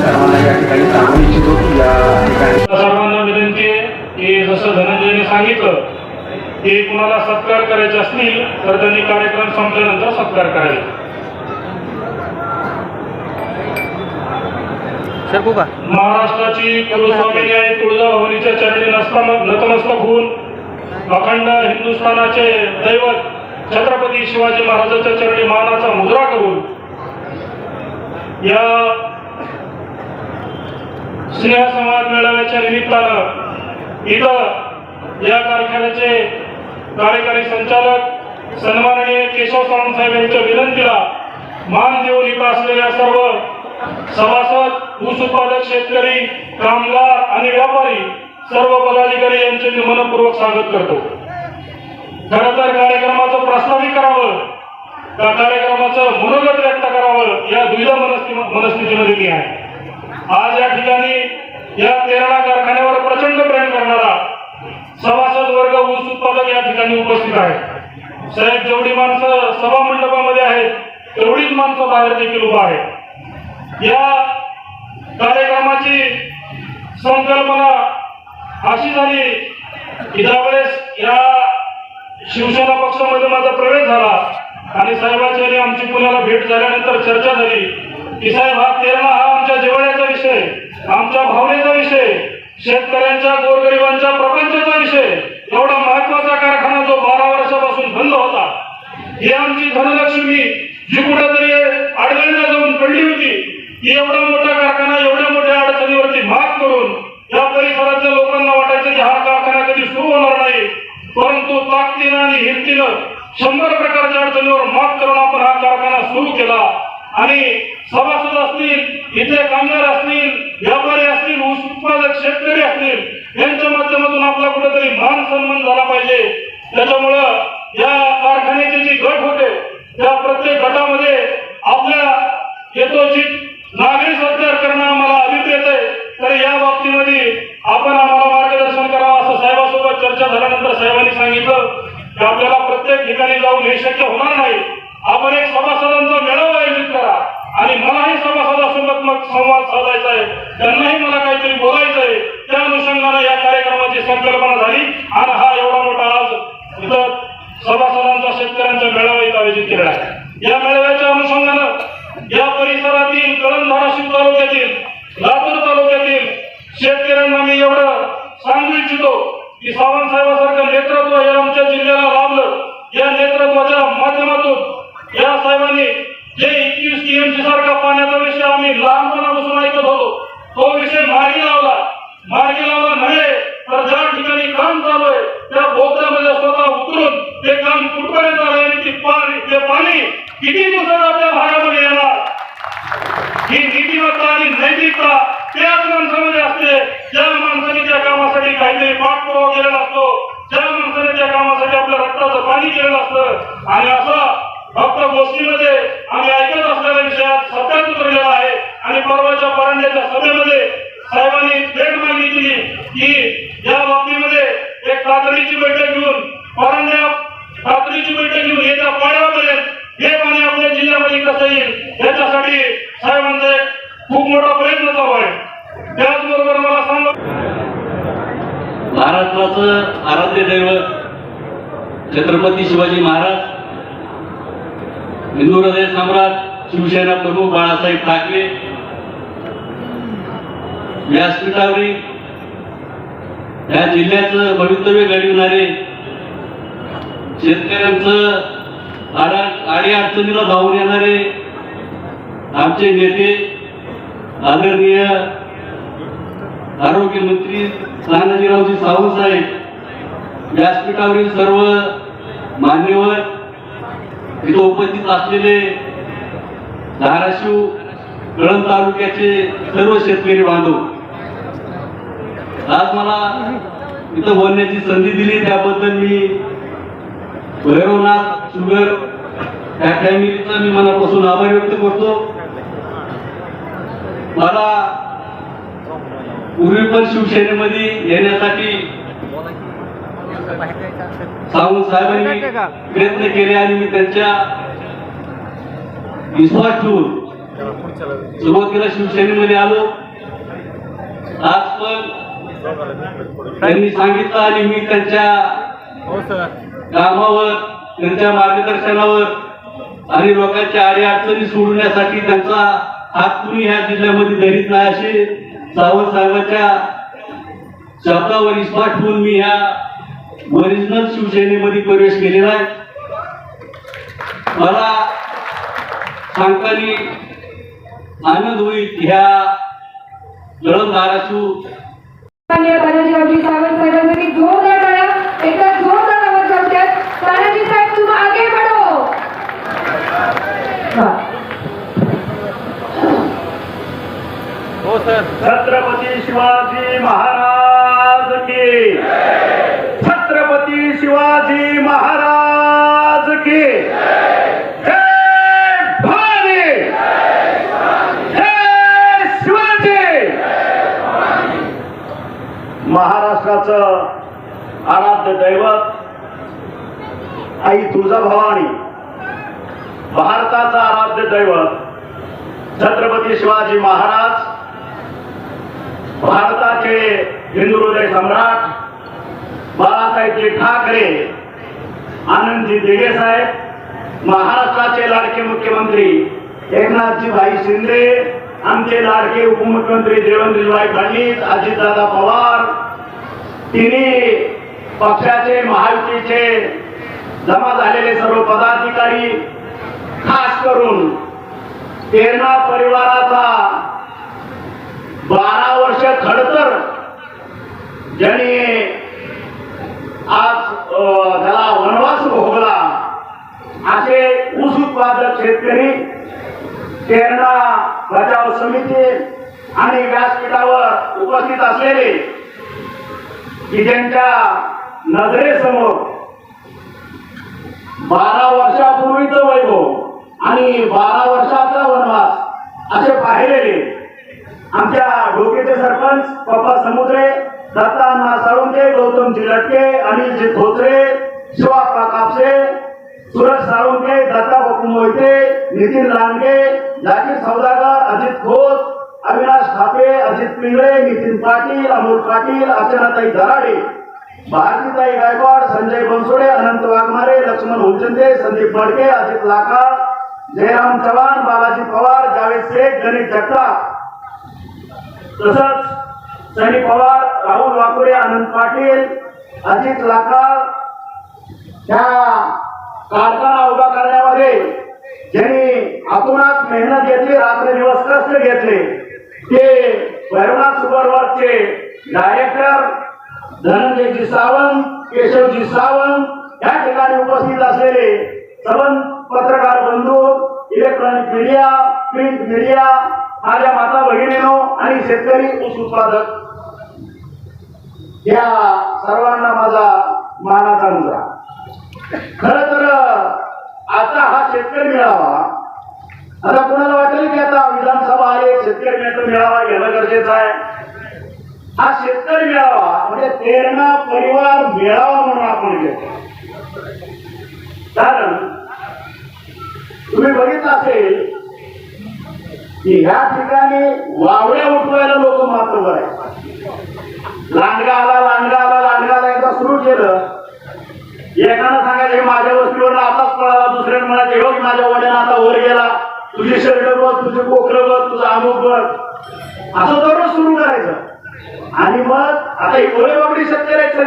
सर्वांना ठिकाणी सर्वांना विनंती आहे की जसं धनंजयने सांगितलं की कुणाला सत्कार करायचे असतील तर त्यांनी कार्यक्रम संपल्यानंतर सत्कार करायला सरकू का महाराष्ट्राची कुलस्वामिनी आणि तुळजाभवानीच्या चरणी नतमस्तक होऊन अखंड हिंदुस्थानाचे दैवत छत्रपती शिवाजी महाराजांच्या चरणी मानाचा मुद्रा करून या स्नेहसंवाद मेळाव्याच्या निमित्तानं इथं या कारखान्याचे कार्यकारी संचालक सन्माननीय केशव सावंत साहेब यांच्या विनंतीला मान देऊन इथं असलेल्या सर्व सभासद ऊस उत्पादक शेतकरी कामगार आणि व्यापारी सर्व पदाधिकारी यांचे मी मनपूर्वक स्वागत करतो. खर तर कार्यक्रमाचं प्रस्तावित करावं त्या कार्यक्रमाचं मनोगत व्यक्त करावं या द्विधा मनस्थिती मनस्थितीमध्ये आहे. आज या ठिकाणी या तेरणा कारखान्यावर प्रचंड प्रेम करणारा सभासद वर्ग ऊस उत्पादक या ठिकाणी उपस्थित आहे. साहेब जेवढी माणसं सभा मंडपामध्ये आहेत तेवढीच माणसं बाहेर देखील उभा आहेत. या कार्यक्रमाची संकल्पना अशी झाली की ज्यावेळेस या शिवसेना पक्षामध्ये माझा प्रवेश झाला आणि साहेबांची आणि आमची पुण्याला भेट झाल्यानंतर चर्चा झाली की साहेब हा तेरणा हा आमच्या जिव्हाळ्याचा विषय आमच्या भावनेचा विषय शेतकऱ्यांच्या गोरगरिबांच्या प्रपंचाचा विषय. एवढा महत्त्वाचा कारखाना जो बारा वर्षापासून बंद होता ही आमची धनलक्ष्मी जी कुठेतरी अडगळीला जाऊन पडली होती. की एवढा मोठा कारखाना एवढ्या मोठ्या अडचणीवरती मात करून या परिसरातल्या लोकांना वाटायचं की हा कारखाना कधी सुरू होणार नाही. परंतु ताकदीनं आणि हिमतीनं शंभर प्रकारच्या अडचणीवर मात करून आपण हा कारखाना सुरू केला. आणि सभासद असतील इथे कामगार असतील व्यापारी असतील ऊस उत्पादक शेतकरी असतील यांच्या माध्यमातून आपला कुठेतरी मान सन्मान झाला पाहिजे. त्याच्यामुळं या कारखान्याचे जे गट होते त्या प्रत्येक गटामध्ये आपल्या यथोचित नागरी सत्कार करणं आम्हाला अभिप्रेत आहे. तर या बाबतीमध्ये आपण आम्हाला मार्गदर्शन करावं असं साहेबांसोबत चर्चा झाल्यानंतर साहेबांनी सांगितलं की आपल्याला प्रत्येक ठिकाणी जाऊन हे शक्य होणार नाही. आपण एक सभासदांचा मेळावा आयोजित करा आणि मलाही सभासदासोबत मग संवाद साधायचा आहे. त्यांनाही मला काहीतरी बोलायचं आहे. त्या अनुषंगाने या कार्यक्रमाची संकल्पना झाली आणि हा एवढा मोठा आज इथं सभासदांचा शेतकऱ्यांचा मेळावा इथं आयोजित केला आहे. या मेळाव्याच्या अनुषंगानं या परिसरातील कळण धाराशिव तालुक्यातील लातूर तालुक्यातील शेतकऱ्यांना मी एवढं सांगू इच्छितो की सावंतसाहेबांसारखं नेतृत्व हे आमच्या जिल्ह्याला लाभलं. या नेतृत्वाच्या माध्यमातून या साहेबांनी जे एकवीस टीएमसी सारखा पाण्याचा विषय आम्ही लहानपणापासून ऐकत होतो तो विषय मार्गी लावला. मार्गी लावला नव्हे तर ज्या ठिकाणी काम चालू आहे त्या बोगद्यामध्ये स्वतः उतरून ते काम कुठपर्यंत आले आणि पाणी ते पाणी किती दिवसात आपल्या भागात ही नीतिमत्ता आणि नैतिकता त्याच माणसामध्ये असते. ज्या माणसाने त्या कामासाठी काहीतरी पाठपुरावा केलेला असतो ज्या माणसाने त्या कामासाठी आपल्या रक्ताचं पाणी केलेलं असतं. आणि असं फक्त गोष्टीमध्ये आम्ही ऐकत असलेल्या विषयात सत्यात उतरलेला आहे आणि परवाच्या परांड्याच्या सभेमध्ये साहेबांनी भेट मागणी केली की या बाबतीमध्ये एक तातडीची बैठक घेऊन परांड्या तातडीची बैठक घेऊन येत्या पाड्यापर्यंत हे पाणी आपल्या जिल्ह्यामध्ये कसं येईल याच्यासाठी साहेबांचा एक खूप मोठा प्रयत्न चालू आहे त्याचबरोबर मला सांगा महाराष्ट्राचं आराध्य दैवत छत्रपती शिवाजी महाराज हिंदू हृदय सम्राट शिवसेना प्रमुख बाळासाहेब ठाकरे व्यासपीठावरील या जिल्ह्याचं भवितव्य घडविणारे शेतकऱ्यांचं आडी अडचणीला धावून येणारे आमचे नेते आदरणीय आरोग्यमंत्री तानाजीरावजी साहू साहेब व्यासपीठावरील सर्व मान्यवर इथं उपस्थित असलेले धाराशिव कळंब तालुक्याचे सर्व शेतकरी बांधव आज मला इथं बोलण्याची संधी दिली. त्याबद्दल मी भैरवनाथ शुगर या फॅमिलीचा मी मनापासून आभार व्यक्त करतो. मला पूर्वी पण शिवसेनेमध्ये येण्यासाठी सावंत साहेबांनी प्रयत्न केले आणि मी त्यांच्या विश्वास ठेवून सुरुवातीला शिवसेनेमध्ये आलो. आज पण त्यांनी सांगितलं आणि मी त्यांच्या कामावर त्यांच्या मार्गदर्शनावर आणि लोकांच्या अडी अडचणी सोडवण्यासाठी त्यांचा हात कुणी ह्या जिल्ह्यामध्ये धरीत नाही असे सावंत साहेबांच्या शब्दावर विश्वास ठेवून मी ह्या ओरिजिनल शिवसेनेमध्ये प्रवेश केलेला आहे. मला सांगताना आनंद होईल ह्या जळम धाराशिव सावंत साहेबांसाठी जोरदार टाळ्या. छत्रपती शिवाजी महाराज की छत्रपती शिवाजी महाराज की महाराष्ट्राचं आराध्य दैवत आई तुळजाभवानी भारताचं आराध्य दैवत छत्रपती शिवाजी महाराज भारताचे हिंदू हृदय सम्राट बाळासाहेबजी ठाकरे आनंदजी दिघे साहेब महाराष्ट्राचे लाडके मुख्यमंत्री एकनाथजी भाई शिंदे आमचे लाडके उपमुख्यमंत्री देवेंद्रजीभाई फडणवीस अजितदादा पवार तिन्ही पक्षाचे महायुतीचे जमा झालेले सर्व पदाधिकारी खास करून तेरणा परिवाराचा खडतर ज्यांनी आज त्याला वनवास भोगला. असे ऊस उत्पादक शेतकरी तेरणा बचाव समिती आणि व्यासपीठावर उपस्थित असलेले की ज्यांच्या नजरेसमोर बारा वर्षापूर्वीचं वैभव आणि बारा वर्षाचा वनवास असे पाहिलेले आमच्या डोकेचे सरपंच पप्पा समुद्रे दत्ता ना साळुंके गौतम लटके अनिलजी धोत्रे शिवाप्पा कापसे सुरज साळुंके दत्ता बापू मोहिते नितीन लांडगे जाकीर सौदागर अजित खोत अविनाश खापे अजित पिंगळे नितीन पाटील अमोल पाटील अर्चनाताई दराडे भारतीताई गायकवाड संजय बनसोडे अनंत वाघमारे लक्ष्मण होलचंदे संदीप फडके अजित लाका जयराम चव्हाण बालाजी पवार जावेद शेख गणेश जगताप तसंच सनी पवार राहुल वाकुरे आनंद पाटील अजित लाखाळ ह्या कारखाना उभा करण्यामध्ये ज्यांनी आतोनात मेहनत घेतली रात्र दिवस कष्ट घेतले ते भैरवनाथ सुपरवर्कचे डायरेक्टर धनंजयजी सावंत केशवजी सावंत या ठिकाणी उपस्थित असलेले सबंध पत्रकार बंधू इलेक्ट्रॉनिक मीडिया प्रिंट मीडिया माझ्या माता बहिणीनो आणि शेतकरी ऊस उत्पादक या सर्वांना माझा मानाचा मुद्रा खर तर आता हा शेतकरी मेळावा आता कोणाला वाटेल की आता विधानसभा आहे शेतकरी मेळा मेळावा घेणं गरजेचं आहे. हा शेतकरी मेळावा म्हणजे तेरणा परिवार मेळावा म्हणून आपण घेतो. कारण तुम्ही बघितलं असेल की ह्या ठिकाणी वावड्या उठवायला लोक मात्र आहे लांडगा आला लांडगा आला लांडगा आला एकदा सुरू केलं. एकानं सांगायचं हे माझ्या वस्तीवर आताच पळाला. दुसऱ्यानं म्हणायचे हो माझ्या वड्यानं आता वर गेला. तुझी शर्ट बघ तुझे कोकरं बघ तुझा अमुक बघ. असं दररोज सुरू करायचं. आणि मग आता ही गोळे बाबडी राहायचं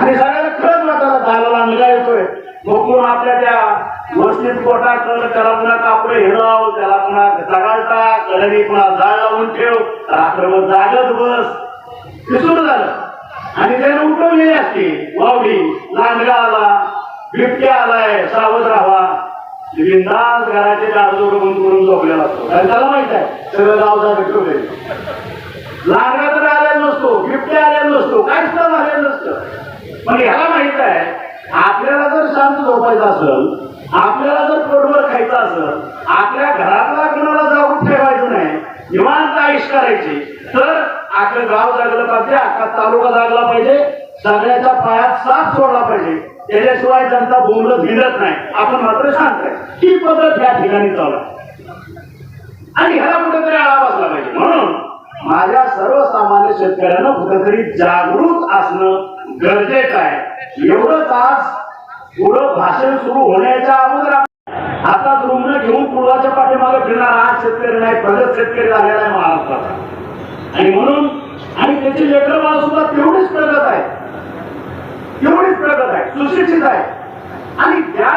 आणि सांग आणि सगळ्याला खरंच वाटायला झाला लांडगा येतोय मग कोण आपल्या त्या कोटा कर त्याला पुन्हा कापडे हिरव त्याला पुन्हा जगाळ टाक पुन्हा जाळ लावून ठेव रात्रभर जागत बस. हे सुरू झालं. आणि त्याने उठवलेली असते. वावडी लांडगा आला बिबट्या आलाय सावध राहा. बिंदास घराचे दारजोड बंद करून झोपलेला असतो. कारण त्याला माहीत आहे सगळं गाव जागा ठेवले लांडगा तर आलेला नसतो बिबट्या आलेला नसतो काहीच तर आलेलं नसतं. पण ह्याला माहीत आहे आपल्याला जर शांत झोपायचं असेल आपल्याला जर पोटभर खायचं असेल आपल्या घरातला कोणाला जागून ठेवायचं नाही निवांत आयुष करायची तर आपलं गाव जागलं पाहिजे आपला तालुका जागला पाहिजे सगळ्याच्या पायात साथ सोडला पाहिजे. त्याच्याशिवाय जनता बोंबलं भिडत नाही. आपण मात्र शांत ही पद्धत या ठिकाणी चालू आणि ह्याला कुठेतरी आळा बसला पाहिजे. म्हणून माझ्या सर्वसामान्य शेतकऱ्यांना कुठेतरी जागृत असणं गरजेचं आहे. एवढंच आज पुढं भाषण सुरू होण्याच्या अगोदर आता रुग्ण घेऊन पुलाच्या पाठीमागे फिरणार आज शेतकरी नाही प्रगत शेतकरी झालेला आहे महाराष्ट्राचा आणि म्हणून आणि त्याची लेकरबाळ सुद्धा तेवढीच प्रगत आहे तेवढीच प्रगत आहे सुशिक्षित आहे आणि त्या